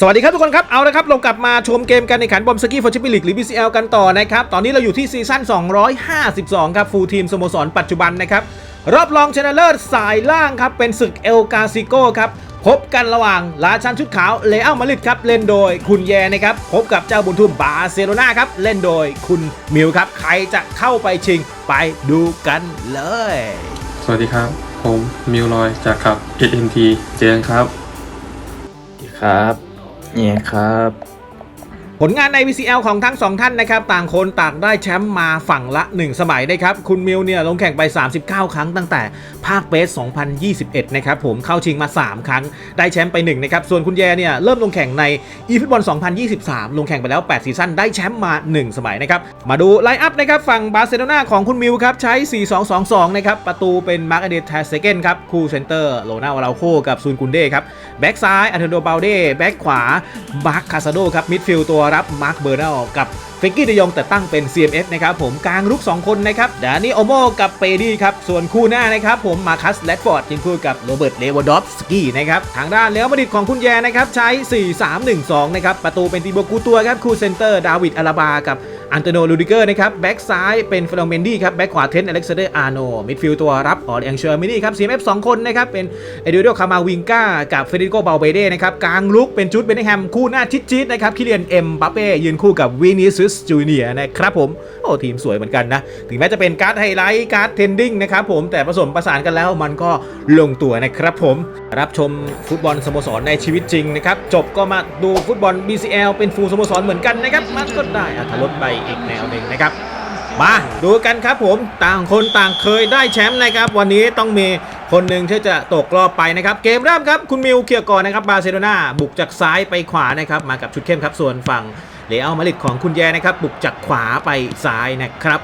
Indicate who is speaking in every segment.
Speaker 1: สวัสดีครับทุกคนครับ เอาละครับเรากลับมาชมเกมการแข่งขันบอมสกี้ฟอร์ชิปิลิกหรือ BCL กันต่อนะครับ ตอนนี้เราอยู่ที่ซีซั่น 252 ครับ ฟูลทีมสโมสรปัจจุบันนะครับ รอบรองชนะเลิศสายล่างครับ เป็นศึกเอลกาซิโกครับ พบกันระหว่างราชันชุดขาวเลอัลมาดริดครับ เล่นโดยคุณแยนะครับ พบกับเจ้าบุญทุ่มบาร์เซโลนาครับ เล่นโดยคุณมิวครับ ใครจะเข้าไปชิงไปดูกันเลย
Speaker 2: สวัสดีครับ ผมมิวลอยจากขับ SMT เจนครับ
Speaker 3: ครับ เนี่ยครับ
Speaker 1: ผลงานใน VCL ของทั้งสองท่านนะครับ ต่างคนต่างได้แชมป์มาฝั่งละ 1 สมัยนะครับ คุณมิวเนี่ยลงแข่งไป 39 ครั้งตั้งแต่ภาคเบส 2021 นะครับผมเข้าชิงมา 3 ครั้งได้แชมป์ไป 1 นะครับ ส่วนคุณแยเนี่ยเริ่มลงแข่งใน e ฟุตบอล 2023 ลงแข่งไปแล้ว 8 ซีซั่นได้แชมป์มา 1 สมัยนะครับ มาดูไลน์อัพนะครับฝั่งบาร์เซโลนาของคุณมิวครับใช้ 4-2-2-2 นะครับประตูเป็นมาร์กเดตแทสเซเกนครับคู่เซนเตอร์โลนาวาลาโคกับซูนกุนเด้ครับแบ็กซ้ายอันเทโดบลเด้แบ็กขวามาร์คคาซาโดครับมิดฟิลด์ตัวรับมาร์คเบอร์เนลกับเฟกกี้เดยองแต่ตั้งเป็น CMF นะครับผมกลางรุก 2 คนนะครับดานี่โอโมกับเปดี้ครับ ส่วนคู่หน้านะครับผมมาคัสแลดฟอร์ดยิงคู่กับโรเบิร์ตเลวดอฟสกี้นะครับ ทางด้านเลี้ยวมาดิดของคุณแยนะครับ ใช้ 4-3-1-2 นะครับ ประตูเป็นตีโบกูตัวครับ คู่เซนเตอร์ ดาวิดอาราบากับ อันโตโนลูดิเกอร์นะครับแบ็กซ้ายเป็นฟลองเมนดี้ครับแบ็กขวาเทนอเล็กซานเดอร์อาร์โนมิดฟิลด์ตัวรับออร์แองเชอร์มินี่ครับ CMF 2คนนะครับเป็นเอเดโดคามาวิงกากับเฟเดริโกเบลเบเด้นะครับกลางลุกเป็นจุดเบนแฮมคู่หน้าชิดๆนะครับคิเลียนเอ็มบัปเป้ยืนคู่กับวินิซุสจูเนียนะครับผมโอ้ทีมสวยเหมือนกันนะ ถึงแม้จะเป็นการ์ดไฮไลท์การ์ดเทนดิ้งนะครับผมแต่ผสมประสานกันแล้วมันก็ลงตัวนะครับผม รับชมฟุตบอลสโมสรในชีวิตจริงนะครับ จบก็มาดูฟุตบอล BCL เป็นฟูลสโมสรเหมือนกันนะครับ มันก็ได้อัธรสไปอีกแนวหนึ่งนะครับ มาดูกันครับผมต่างคนต่างเคยได้แชมป์นะครับ วันนี้ต้องมีคนหนึ่งที่จะตกรอบไปนะครับ เกมเริ่มครับคุณมิวเคลียร์ก่อนนะครับบาร์เซโลนาบุกจากซ้ายไปขวานะครับ มากับชุดเข้มครับส่วนฝั่งเลอัลมาดริดของคุณแยนะครับ บุกจากขวาไปซ้ายนะครับ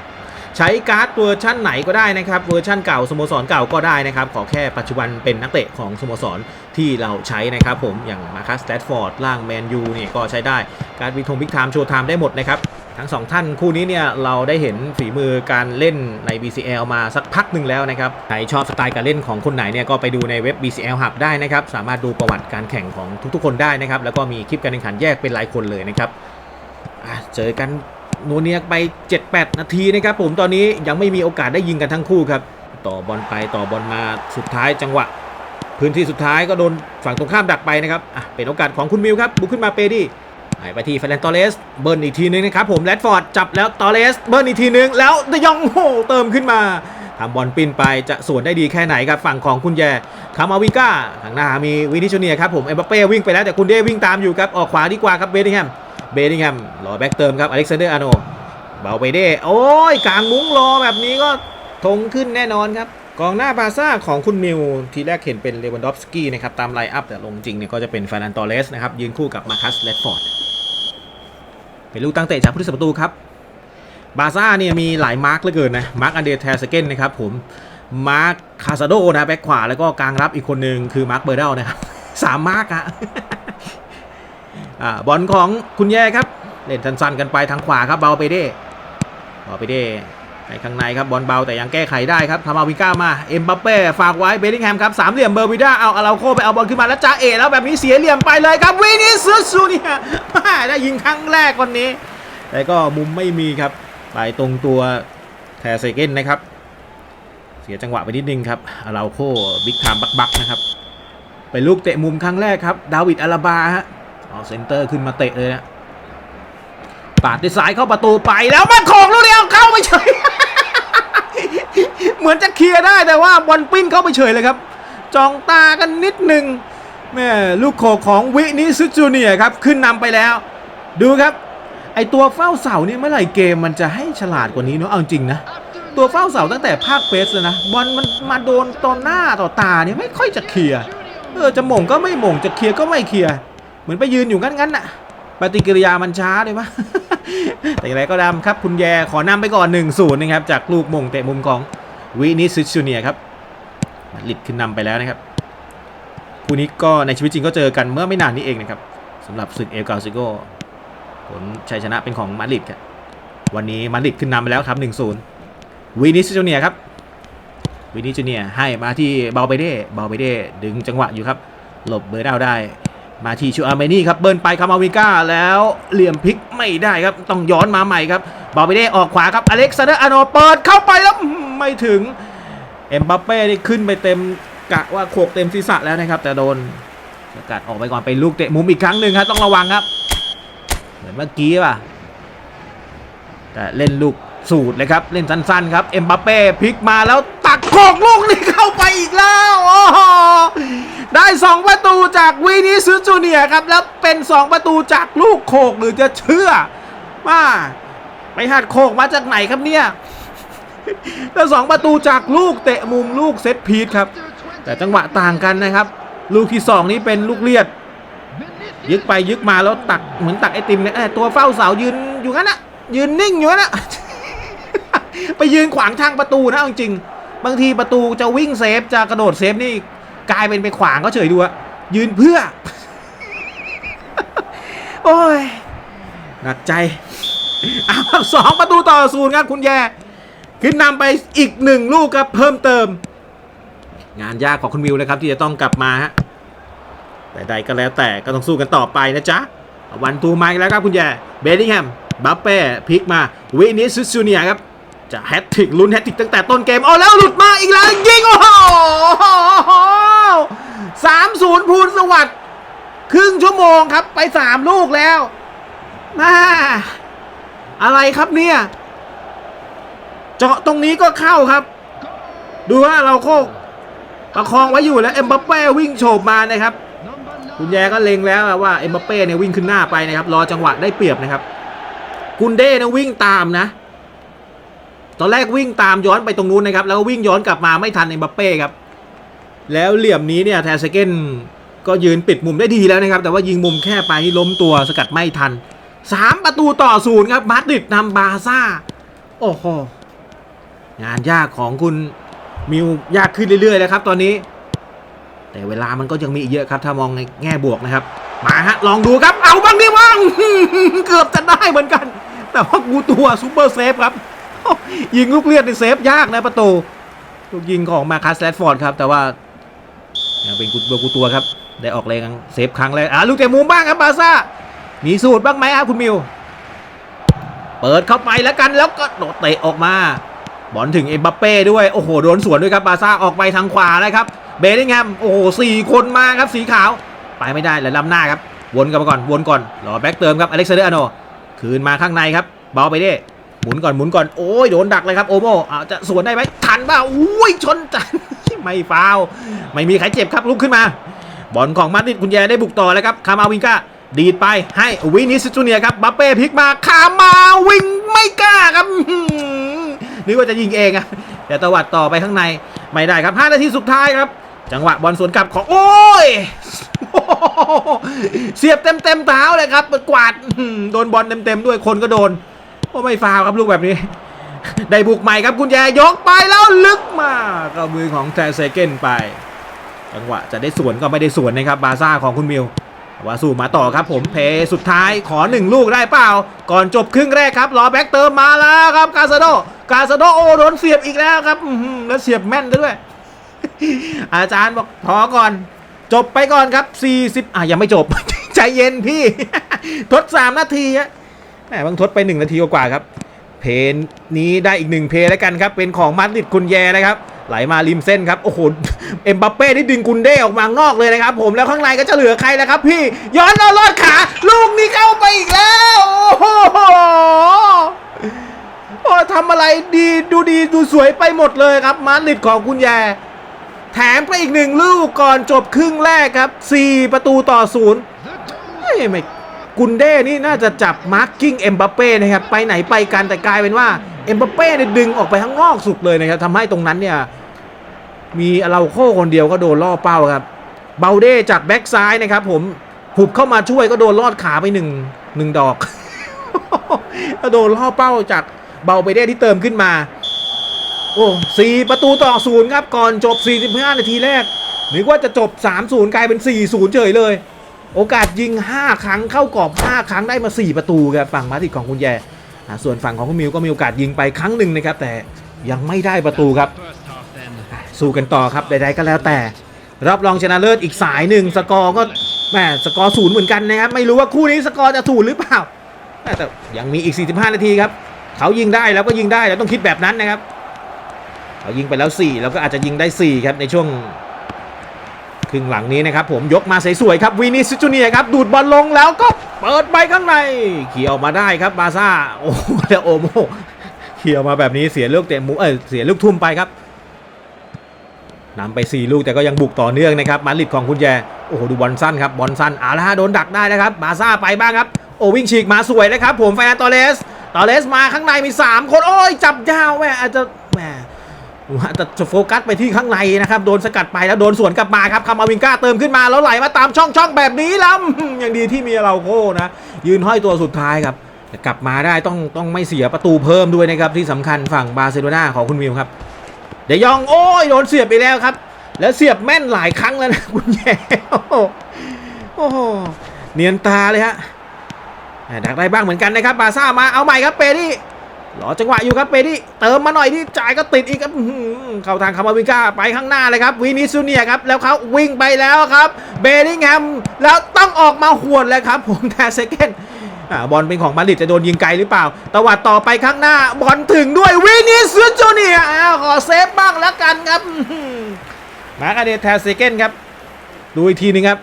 Speaker 1: ใช้การ์ดเวอร์ชั่นไหนก็ได้นะครับเวอร์ชั่นเก่าสโมสรเก่าก็ได้นะครับขอแค่ปัจจุบันเป็นนักเตะของสโมสรที่เราใช้นะครับผมอย่างมาคัสแตดฟอร์ดล่างแมนยูนี่ก็ใช้ได้การวิทงบิ๊กไทม์โชว์ไทม์ได้หมดนะครับทั้งสองท่านคู่นี้เนี่ยเราได้เห็นฝีมือการเล่นใน BCL มาสักพักหนึ่งแล้วนะครับใครชอบสไตล์การเล่นของคนไหนเนี่ยก็ไปดูในเว็บ BCL Hub ได้นะครับสามารถดูประวัติการแข่งของทุกๆ คนได้นะครับแล้วก็มีคลิปการแข่งขันแยกเป็นรายคนเลยนะครับเจอกัน นัวเนียไป 7-8 นาทีนะครับผมตอนนี้ยังไม่มีโอกาสได้ยิงกันทั้งคู่ครับ ต่อบอลไปต่อบอลมาสุดท้ายจังหวะ พื้นที่สุดท้ายก็โดนฝั่งตรงข้ามดักไปนะครับอะเป็นโอกาสของคุณมิวครับบุกขึ้นมาเปดี้หายไปที่เฟรนตอเลสเบิร์นอีกทีนึงนะครับผมแรดฟอร์ดจับแล้วตอเลสเบิร์นอีกทีนึงแล้วเดยองโอ้โหเติมขึ้นมาทำบอลปินไปจะสวนได้ดีแค่ไหนครับฝั่งของคุณแย่คามาวิก้าทางหน้ามีวินิชเนียครับผมเอ็มบัปเป้วิ่งไปแล้วแต่คุณเด้วิ่งตามอยู่ครับออกขวาดีกว่าครับเบดิแฮม เบดิงแฮมรอแบ็กเติมครับอเล็กซานเดอร์อาโนเบาไปเด้ โอ้ยกลางมุ้งรอแบบนี้ก็ธงขึ้นแน่นอนครับกองหน้าบาซ่าของคุณมิว ทีแรกเห็นเป็นเลวันดอฟสกี้นะครับ ตามไลน์อัพแต่ลงจริงเนี่ยก็จะเป็นฟานันตอเลสนะครับ ยืนคู่กับมาคัสเลดฟอร์ด เป็นลูกตั้งเตะจากผู้รักษาประตูครับ บาซ่าเนี่ยมีหลายมาร์กเหลือเกินนะ มาร์กอันเดรเทสเกนนะครับผม มาร์คคาซาโดนะ แบ็คขวา แล้วก็กลางรับอีกคนหนึ่งคือมาร์คเบอร์เดลนะครับสามมาร์กอะ อ่าบอลของคุณแย่ครับ เล่นสั้นๆกันไปทางขวาครับเบาไปเด้เบาไปเด้ในข้างในครับบอลเบาแต่ยังแก้ไขได้ครับทำเอาวิก้ามาเอ็มบัปเป้ฝากไว้เบลลิงแฮมครับสามเหลี่ยมเบอร์วิด้าเอาอาราโคไปเอาบอลขึ้นมาแล้วจ้าเอแล้วแบบนี้เสียเหลี่ยมไปเลยครับวินิซุสซูเนี่ยได้ยิงครั้งแรกวันนี้ แต่ก็มุมไม่มีครับไปตรงตัวแทเซเกนนะครับ เสียจังหวะไปนิดนึงครับอาราโคบิ๊กไทม์บักบักนะครับไปลูกเตะมุมครั้งแรกครับดาวิดอาราบาฮะ เอาเซนเตอร์ขึ้นมาเตะเลยนะปาดด้วยสายเข้าประตูไปแล้วมันของลูกเดียวเข้าไปเฉย เหมือนจะเคลียร์ได้แต่ว่าบอลปิ้นเข้าไปเฉยเลยครับ จองตากันนิดหนึ่งแม่ลูกโขกของวินิซุจูเนียครับขึ้นนำไปแล้ว ดูครับ ไอตัวเฝ้าเสานี่เมื่อไหร่เกมมันจะให้ฉลาดกว่านี้เนาะเอาจริงนะตัวเฝ้าเสาตั้งแต่ภาคเฟสเลยนะบอลมันมาโดนตอนหน้าต่อตาเนี่ยไม่ค่อยจะเคลียร์เออจะหม่งก็ไม่หม่งจะเคลียร์ก็ไม่เคลียร์ เหมือนไปยืนอยู่งั้นๆน่ะปฏิกิริยามันช้าเลยมะแต่อย่างไรก็ตามครับคุณแยขอนำไปก่อน1นศูนย์นะครับ จากลูกมงเตะมุมของวินิซิชูเนียครับมาดริดขึ้นนำไปแล้วนะครับคู่นี้ก็ในชีวิตจริงก็เจอกันเมื่อไม่นานนี้เองนะครับสำหรับศึกเอลกาซิโกผลชัยชนะเป็นของมาดริดครับวันนี้มาดริดขึ้นนำไปแล้วครับ1-0วินิสจูเนียครับวินิสจูเนียให้มาที่เบาไปเด้เบาไปเด้ดึงจังหวะอยู่ครับหลบเบอร์ดาวได้ มาที่ชูอาร์เมนี่ครับเบิร์นไปคามาวิก้าแล้วเหลี่ยมพลิกไม่ได้ครับต้องย้อนมาใหม่ครับบอลไปได้ออกขวาครับอเล็กซานเดอร์อาร์โนเปิดเข้าไปแล้วไม่ถึงเอ็มบัปเป้นี่ขึ้นไปเต็มกะว่าโขกเต็มศีรษะแล้วนะครับ แต่โดนสกัดออกไปก่อนเป็นลูกเตะมุมอีกครั้งหนึ่งครับต้องระวังครับ เหมือนเมื่อกี้ป่ะแต่เล่นลูกสูตรเลยครับ เล่นสั้นๆครับเอ็มบัปเป้พลิกมาแล้วตักโขกลูกนี้เข้าไปอีกแล้วโอ้ ได้ 2 ประตูจากวินิซุสจูเนียครับ แล้วเป็น 2 ประตูจากลูกโขกหรือจะเชื่อว่าไปหัดโขกมาจากไหนครับเนี่ยแล้วสองประตูจากลูกเตะมุมลูกเซตพีทครับ แต่จังหวะต่างกันนะครับ ลูกที่สองนี้เป็นลูกเลียด ยึกไปยึกมาแล้วตักเหมือนตักไอติมเนี่ยตัวเฝ้าเสายืนอยู่งั้นนะยืนนิ่งอยู่งั้นนะไปยืนขวางทางประตูนะจริง บางทีประตูจะวิ่งเซฟจะกระโดดเซฟนี่ กลายเป็นไปขวางก็เฉยดูอะยืนเพื่อ โอ้ยหนักใจเอาครับสองประตูต่อศูนย์ครับคุณแย่ขึ้นนำไปอีกหนึ่งลูกครับเพิ่มเติม งานยากของคุณวิวนะครับ ที่จะต้องกลับมาฮะแต่ใดก็แล้วแต่ก็ต้องสู้กันต่อไปนะจ๊ะ วันตูมาอีกแล้วครับคุณแย่เบดดิงแฮมบัปเป้พลิกมาวินิสซูเนียร์ครับ จะแฮตทริกลุ้นแฮตทริกตั้งแต่ต้นเกมเอาแล้วหลุดมาอีกแล้วยิงโอ้โห สามศูนย์พูนสวัสดิ์ครึ่งชั่วโมงครับไปสามลูกแล้วมาอะไรครับเนี่ยเจาะตรงนี้ก็เข้าครับ ดูว่าเราโคกประคองไว้อยู่แล้วเอ็มบัปเป้วิ่งโฉบมานะครับ คุณแยก็เล็งแล้วว่าเอ็มบัปเป้เนี่ยวิ่งขึ้นหน้าไปนะครับ รอจังหวะได้เปรียบนะครับ กุนเด้เนี่ยวิ่งตามนะ ตอนแรกวิ่งตามย้อนไปตรงนู้นนะครับ แล้วก็วิ่งย้อนกลับมาไม่ทันเอ็มบัปเป้ครับ แล้วเหลี่ยมนี้เนี่ยแทสเกนก็ยืนปิดมุมได้ดีแล้วนะครับ แต่ว่ายิงมุมแค่ไปที่ล้มตัวสกัดไม่ทันสามประตูต่อศูนย์ครับมาดริดนำบาซ่า โอ้โห งานยากของคุณมิวยากขึ้นเรื่อยๆแล้วครับตอนนี้ แต่เวลามันก็ยังมีอีกเยอะครับ ถ้ามองในแง่บวกนะครับ มาฮะ ลองดูครับ เอาบ้างดิว่างเกือบจะได้เหมือนกัน แต่ว่ากูตัวซูเปอร์เซฟครับ ยิงลูกเลียดในเซฟยากนะประตูลูกยิงของมาคัสแรดฟอร์ดครับแต่ว่า ยังเป็นกูตัวกูตัวครับ ได้ออกแรงเซฟครั้งแรกอะลูกเตะมุมบ้างครับบาซ่ามีสูตรบ้างไหมครับคุณมิว เปิดเข้าไปแล้วกันแล้วก็โดดเตะออกมา บอลถึงเอ็มบัปเป้ด้วยโอ้โหโดนสวนด้วยครับบาซ่าออกไปทางขวาเลยครับเบลลิงแฮมโอ้โหสี่คนมาครับสีขาว ไปไม่ได้เลยล้ำหน้าครับวนกลับมาก่อนวนก่อนรอแบ็กเติมครับอเล็กซานเดอร์อโนคืนมาข้างในครับเบาไปดิ หมุนก่อนหมุนก่อนโอ้ยโดนดักเลยครับโอโมอาจะสวนได้ไหมทันเปล่าอุ้ยชนจันไม่ฟาวไม่มีใครเจ็บครับลุกขึ้นมา บอลของมาดริดคุณแยได้บุกต่อแล้วครับคามาวิงก้าดีดไปให้วินิสจูเนียครับบัปเป้พลิกมาคามาวิงไม่กล้าครับนึกว่าจะยิงเองอะแต่ตวัดต่อไปข้างในไม่ได้ครับ 5 นาทีสุดท้ายครับ จังหวะบอลสวนกลับของโอ้ยเสียบเต็มเต็มเท้าเลยครับกวาดโดนบอลเต็มเต็มด้วยคนก็โดน โอ้ไม่ฟาวครับลูกแบบนี้ ได้บุกใหม่ครับคุณแยยกไปแล้วลึกมาก็มือของแทเซเกนไป จังหวะจะได้สวนก็ไม่ได้สวนนะครับบาซ่าของคุณมิวว่าสู้มาต่อครับผมเพย์สุดท้ายขอหนึ่งลูกได้เปล่า ก่อนจบครึ่งแรกครับรอแบ็กเติมมาแล้วครับกาซาโดกาซาโดโอโดนเสียบอีกแล้วครับแล้วเสียบแม่นด้วย อาจารย์บอกพอก่อน จบไปก่อนครับ 40อะยังไม่จบ ใจเย็นพี่ ทด 3 นาทีฮะ แหมบางทดไป 1 นาทีกว่าครับ เพนนี้ได้อีกหนึ่งเพแล้วกันครับ เป็นของมาดริดคุณแยนะครับ ไหลมาริมเส้นครับ โอ้โห เอ็มบัปเป้ที่ดึงกุนเด้ออกมานอกเลยนะครับ ผมแล้วข้างในก็จะเหลือใครแล้วครับ พี่ ย้อนเอาลอดขา ลูกนี้เข้าไปอีกแล้ว โอ้โหทำอะไรดีดูดีดูสวยไปหมดเลยครับ มาดริดของคุณแยแถมไปอีกหนึ่งลูกก่อนจบครึ่งแรกครับ 4 ประตูต่อศูนย์เฮ้ยไม่ กุนเด้นี่น่าจะจับมาร์กกิ้งเอ็มบัปเป้นะครับไปไหนไปกันแต่กลายเป็นว่าเอ็มบัปเป้เนี่ยดึงออกไปข้างนอกสุดเลยนะครับทำให้ตรงนั้นเนี่ยมีเราโค้คนเดียวก็โดนล่อเป้าครับเบาเด้จากแบ็กซ้ายนะครับผมหุบเข้ามาช่วยก็โดนลอดขาไปหนึ่งหนึ่งดอกก็โดนล่อเป้าจากเบาไปเด้ที่เติมขึ้นมา โอ้สี่ประตูต่อศูนย์ครับก่อนจบ 45 นาทีแรกนึกว่าจะจบ 3-0 กลายเป็น 4-0 เฉยเลย โอกาสยิง 5 ครั้งเข้ากรอบ 5 ครั้งได้มา 4 ประตูครับฝั่งมาติดของคุณแย่ส่วนฝั่งของคุณมิวก็มีโอกาสยิงไปครั้งหนึ่งนะครับแต่ยังไม่ได้ประตูครับ สู้กันต่อครับใดๆก็แล้วแต่ รับรองชนะเลิศอีกสายหนึ่งสกอร์ก็แม่สกอร์ศูนย์เหมือนกันนะครับไม่รู้ว่าคู่นี้สกอร์จะศูนย์หรือเปล่าแต่ยังมีอีก 45 นาทีครับเขายิงได้แล้วก็ยิงได้แล้วต้องคิดแบบนั้นนะครับเขายิงไปแล้ว 4 แล้วก็อาจจะยิงได้4ครับในช่วง รึ่งหลังนี้นะครับผมยกมาสวยๆครับวินิซิจูเนียครับดูดบอลลงแล้วก็เปิดไปข้างในเขี่ยออกมาได้ครับบาซ่าโอ้แล้วโอโมเขี่ยออกมาแบบนี้เสียลูกเตะมุเออเสียลูกทุ่มไปครับนำไป 4 ลูกแต่ก็ยังบุกต่อเนื่องนะครับมาริดของคุณแจโอ้โหดูบอลสั้นครับบอลสั้นอาละฮะโดนดักได้นะครับบาซ่าไปบ้างครับโอ้วิ่งฉีกมาสวยเลยครับผมแฟนตอเลสตอเลสมาข้างในมี 3 คนโอ้ยจับยาวแม่อาจจะ แหมอาจะโฟกัสไปที่ข้างในนะครับ โดนสกัดไปแล้วโดนสวนกลับมาครับคามาวิงก้าเติมขึ้นมาแล้วไหลมาตามช่องช่องแบบนี้ล้ำอย่างดีที่มีเราโก้นะ ยืนห้อยตัวสุดท้ายครับกลับมาได้ต้องต้องไม่เสียประตูเพิ่มด้วยนะครับ ที่สำคัญฝั่งบาร์เซโลนาของคุณมิวครับ เดยองโอ้ยโดนเสียบไปแล้วครับ แล้วเสียบแม่นหลายครั้งแล้วนะคุณแย่โอ้โหเนียนตาเลยฮะดักได้บ้างเหมือนกันนะครับบาซ่ามาเอาใหม่ครับเปดี้ รอจังหวะอยู่ครับเปดี้เติมมาหน่อยที่จ่ายก็ติดอีกครับเข้าทางคามาวิก้าไปข้างหน้าเลยครับวินิซูเนียครับแล้วเขาวิ่งไปแล้วครับเบลลิงแฮมแล้วต้องออกมาหวดแล้วครับผมแต่เซเกนบอลเป็นของมาดริดจะโดนยิงไกลหรือเปล่า ตวัดต่อไปข้างหน้าบอลถึงด้วยวินิซูจูเนียอ้าวขอเซฟบ้างแล้วกันครับมาร์กาเดแทสเซเกนครับ ดูอีกทีหนึงครับ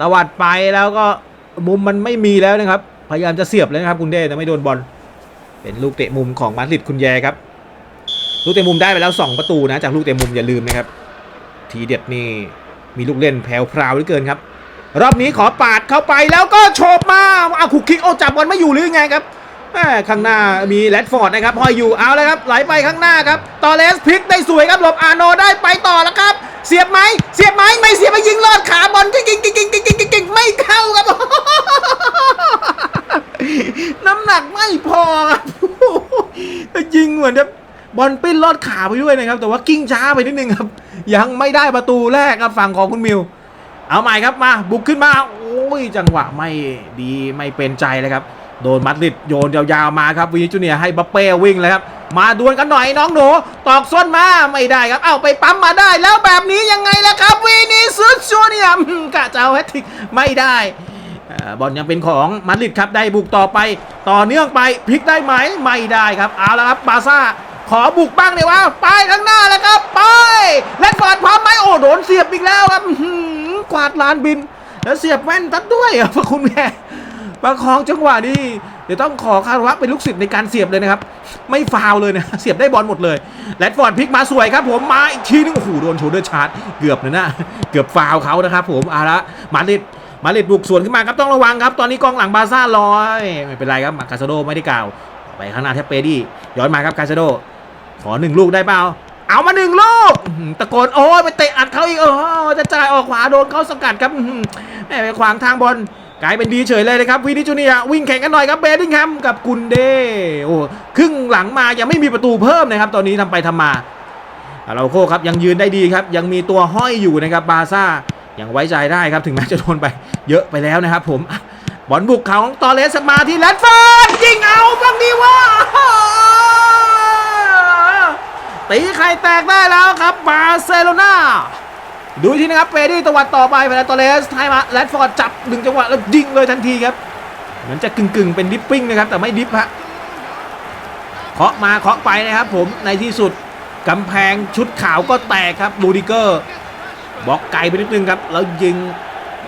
Speaker 1: ตวัดไปแล้วก็มุมมันไม่มีแล้วนะครับ พยายามจะเสียบเลยนะครับคุณเดชแต่ไม่โดนบอล เป็นลูกเตะมุมของมาดริดคุณแยครับ ลูกเตะมุมได้ไปแล้ว 2 ประตูนะจากลูกเตะมุมอย่าลืมนะครับ ทีเด็ดนี่มีลูกเล่นแผ่วพราวเหลือเกินครับ รอบนี้ขอปาดเข้าไปแล้วก็โฉบมาเอาขุกคิกเอจับบอลไม่อยู่หรือไงครับข้างหน้ามีแรดฟอร์ดนะครับห้อยอยู่เอาแล้วครับไหลไปข้างหน้าครับตอเลสพลิกได้สวยครับหลบอาโนได้ไปต่อแล้วครับ เสียบไหมเสียบไหมไม่เสียบไปยิงลอดขาบอลกิ้งกิ้งกิ้งกิ้งกิ้งกิ้งกิ้งไม่เข้าครับ น้ำหนักไม่พอครับยิงเหมือนจะบอลปิ้นลอดขาไปด้วยนะครับ แต่ว่ากิ้งช้าไปนิดนึงครับ ยังไม่ได้ประตูแรกครับฝั่งของคุณมิว เอาใหม่ครับมาบุกขึ้นมาโอ้ยจังหวะไม่ดีไม่เป็นใจเลยครับ โดนมัดริดโยนยาวๆมาครับวินิจูเนียให้บัปเป้วิ่งเลยครับ มาดวลกันหน่อยน้องหนู ตอกส้นมาไม่ได้ครับ เอาไปปั๊มมาได้ แล้วแบบนี้ยังไงล่ะครับวินิซูจูเนียมกะจะเอาแฮตทริกไม่ได้ บอลยังเป็นของมัดริดครับได้บุกต่อไป ต่อเนื่องไปพลิกได้ไหมไม่ได้ครับเอาละครับบาซ่าขอบุกบ้างเลยวะไปข้างหน้าแล้วครับไปแลนฟอร์ดพร้อมไหมโอ้โดนเสียบอีกแล้วครับหือกวาดลานบิน แล้วเสียบแว่นทัดด้วยอะพระคุณแม่ประคองจังหวะนี้เดี๋ยวต้องขอคารวะเป็นลูกศิษย์ในการเสียบเลยนะครับ ไม่ฟาวเลยนะเสียบได้บอลหมดเลยแลนฟอร์ดพลิกมาสวยครับ ผมมาอีกทีนึงโอ้โหโดนโชเดอร์ชาร์จเกือบเลยนะเกือบฟาวเขานะครับ ผมเอาละมาดริด มาดริดบุกสวนขึ้นมาครับต้องระวังครับ ตอนนี้กองหลังบาซ่าลอยไม่เป็นไรครับมากาซาโดไม่ได้กล่าว ไปข้างหน้าแทบเปดี้ย้อนมาครับกาซาโด ขอหนึ่งลูกได้เปล่าเอามาหนึ่งลูกตะโกนโอ้ยไปเตะอัดเขาอีกเออจะจ่ายออกขวาโดนเขาสกัดครับอื้อหือแม่ไปขวางทางบอลกลายเป็นดีเฉยเลยนะครับวินิจูเนียวิ่งแข่งกันหน่อยครับเบดดิงแฮมกับกุนเดโอ้ครึ่งหลังมายังไม่มีประตูเพิ่มนะครับ ตอนนี้ทำไปทำมาอาราโคครับยังยืนได้ดีครับ ยังมีตัวห้อยอยู่นะครับบาซ่า ยังไว้ใจได้ครับถึงแม้จะโดนไปเยอะไปแล้วนะครับผมบอลบุกเขาของตอเลสมาที่แรดฟอร์ดยิงเอาบ้างดีว่าตีไข่แตกได้แล้วครับบาร์เซโลนาดูอีกทีนะครับเปดี้ตวัดต่อไปเฟรนโตเลสให้มาแรดฟอร์ดจับหนึ่งจังหวะแล้วยิงเลยทันทีครับเหมือนจะกึ่งๆเป็นดิปปิ้งนะครับแต่ไม่ดิปฮะเคาะมาเคาะไปนะครับผมในที่สุดกำแพงชุดขาวก็แตกครับบูดิเกอร์ บล็อกไกลไปนิดนึงครับ แล้วยิง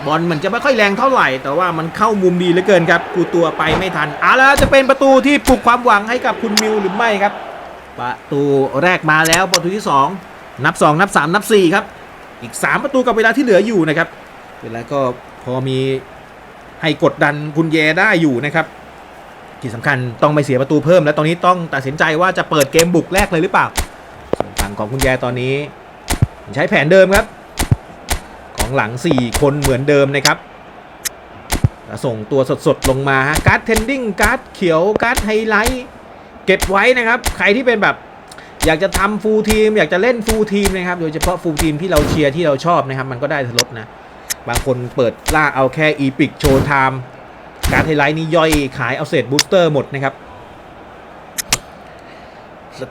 Speaker 1: บอลเหมือนจะไม่ค่อยแรงเท่าไหร่ แต่ว่ามันเข้ามุมดีเหลือเกินครับกูตัวไปไม่ทันเอาแล้วจะเป็นประตูที่ปลุกความหวังให้กับคุณมิวหรือไม่ครับ ประตูแรกมาแล้วประตูที่ 2 นับ 2 นับ 3 นับ 4 ครับ อีก 3 ประตูกับเวลาที่เหลืออยู่นะครับ เวลาก็พอมีให้กดดันคุณแยได้อยู่นะครับ ที่สำคัญต้องไม่เสียประตูเพิ่ม และตอนนี้ต้องตัดสินใจว่าจะเปิดเกมบุกแรกเลยหรือเปล่าส่วนฝั่งของคุณแยตอนนี้ ใช้แผนเดิมครับ หลัง4คนเหมือนเดิมนะครับ ส่งตัวสดๆ ลงมาฮะการ์ดเทนดิ้งการ์ดเขียวการ์ดไฮไลท์เก็บไว้นะครับ ใครที่เป็นแบบอยากจะทำฟูลทีม อยากจะเล่นฟูลทีมนะครับ โดยเฉพาะฟูลทีมที่เราเชียร์ที่เราชอบนะครับ มันก็ได้ทลดนะ บางคนเปิดล่าเอาแค่อีพิกโชว์ไทม์การไฮไลท์นี่ย่อยขายเอาเศษบูสเตอร์หมดนะครับ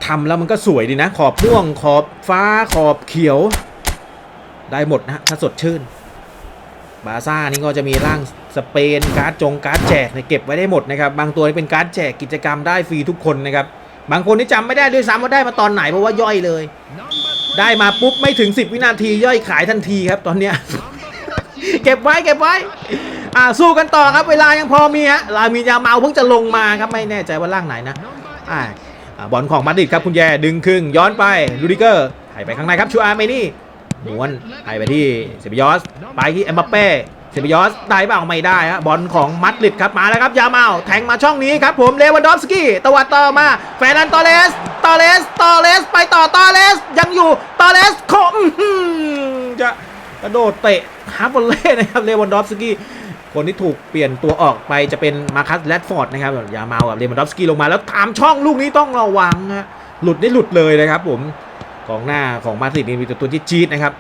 Speaker 1: ทำแล้วมันก็สวยดีนะ ขอบม่วงขอบฟ้าขอบเขียว ได้หมดนะฮะถ้าสดชื่น บาซ่านี่ก็จะมีร่างสเปนการ์ดจงการ์ดแจกเนี่ยเก็บไว้ได้หมดนะครับบางตัวนี่เป็นการ์ดแจกกิจกรรมได้ฟรีทุกคนนะครับบางคนนี่จำไม่ได้ด้วยซ้ำว่าได้มาตอนไหนเพราะว่าย่อยเลย ได้มาปุ๊บไม่ถึง 10 วินาทีย่อยขายทันทีครับตอนเนี้ยเก็บไว้เก็บไว้อ่าสู้กันต่อครับเวลายังพอมีฮะลามียาเมาเพิ่งจะลงมาครับไม่แน่ใจว่าร่างไหนนะอ่าบอลของมาดริดครับคุณแย่ดึงครึ่งย้อนไปลูดิเกอร์ให้ไปข้างในครับชูอาร์เมนี่ ม้วนให้ไปที่เซบิยอส ไปที่เอ็มบัปเป้เซบิยอสได้เปล่าไม่ได้ฮะบอลของมาดริดครับมาแล้วครับยาเมาแทงมาช่องนี้ครับผมเลวันดอฟสกี้ตวัดต่อมาแฟนันตอเลสตอเลสตอเลสไปต่อตอเลสยังอยู่ตอเลสโคอื้อหือจะกระโดดเตะฮาร์ฟอลเล่นะครับเลวันดอฟสกี้คนที่ถูกเปลี่ยนตัวออกไปจะเป็นมาคัสแรดฟอร์ดนะครับย่ามากับเลวันดอฟสกี้ลงมาแล้วตามช่องลูกนี้ต้องระวังฮะหลุดได้หลุดเลยนะครับผม กองหน้าของมาดริดนี่มีตัวตัวที่จี๊ดนะครับ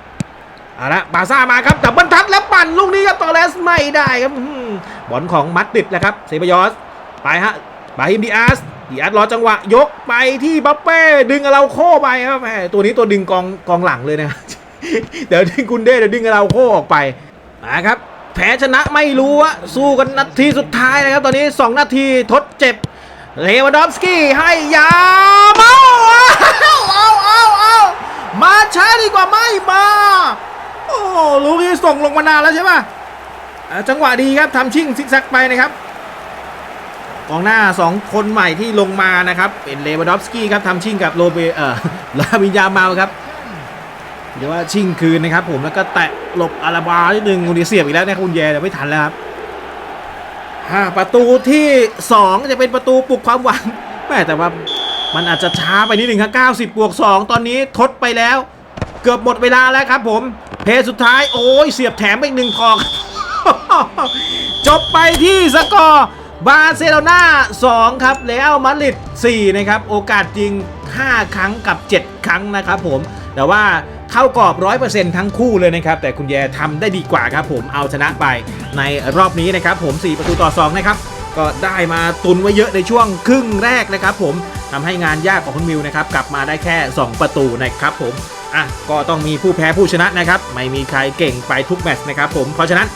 Speaker 1: เอาละบาซ่ามาครับดับบิลทัชแล้วปั่นลูกนี้ครับตอเลสไม่ได้ครับอื้อหือบอลของมัดริดนะครับเซบายอสไปฮะบาฮิมดิอาสดิอาสรอจังหวะยกไปที่บัปเป้ดึงเราโค้ไปครับแหมตัวนี้ตัวดึงกองกองหลังเลยนะเดี๋ยวดึงกุนเด้เดี๋ยวดึงเราโค้ออกไปมาครับแพ้ชนะไม่รู้อะสู้กันนาทีสุดท้ายนะครับ ตอนนี้ 2 นาทีทดเจ็บ เลวานดอฟสกี้ให้ยาเมาเอาเอาเอาเอามาช้าดีกว่าไม่มา โอ้ลูกนี้ส่งลงมานานแล้วใช่ปะอ่าจังหวะดีครับทำชิ่งซิกแซกไปนะครับกองหน้า 2 คนใหม่ที่ลงมานะครับ เป็นเลวานดอฟสกี้ครับทำชิ่งกับโรเบเออลามินยาเมาครับเดี๋ยวว่าชิ่งคืนนะครับผมแล้วก็แตะหลบอาราบานิดนึงคุณเดียเสียบอีกแล้วนี่ยคุณแย่เดี๋ยวไม่ทันแล้วครับ อ่าประตูที่ 2 จะเป็นประตูปลุกความหวังแม่แต่ว่ามันอาจจะช้าไปนิดหนึ่งครับ90 บวก 2 ตอนนี้ทดไปแล้ว เกือบหมดเวลาแล้วครับผม เพจสุดท้ายโอ้ยเสียบแถมไปอีกหนึ่งทอง จบไปที่สกอร์บาร์เซโลนา2ครับแล้วมาดริด4นะครับ โอกาสจริง 5 ครั้งกับ 7 ครั้งนะครับผมแต่ว่า เข้ากรอบ 100%ทั้งคู่เลยนะครับ แต่คุณแยทำได้ดีกว่าครับผมเอาชนะไปในรอบนี้นะครับผม 4 ประตูต่อ 2 นะครับ ก็ได้มาตุนไว้เยอะในช่วงครึ่งแรกนะครับผมทำให้งานยากของคุณมิวนะครับกลับมาได้แค่ 2 ประตูนะครับผมอะก็ต้องมีผู้แพ้ผู้ชนะนะครับ ไม่มีใครเก่งไปทุกแมตช์นะครับผมเพราะฉะนั้น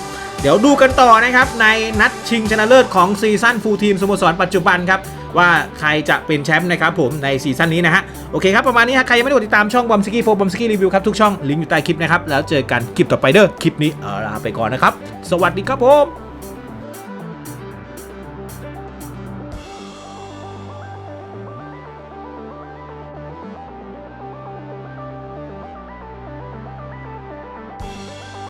Speaker 1: เดี๋ยวดูกันต่อนะครับในนัดชิงชนะเลิศของซีซั่นฟูลทีมสโมสรปัจจุบันครับ ว่าใครจะเป็นแชมป์นะครับผมในซีซั่นนี้นะฮะโอเคครับประมาณนี้ฮะใครยังไม่ได้กดติดตามช่องบอมสกี้โฟบอมสกี้รีวิวครับทุกช่องลิงก์อยู่ใต้คลิปนะครับแล้วเจอกันคลิปต่อไปเด้อคลิปนี้เออลาไปก่อนนะครับสวัสดีครับผม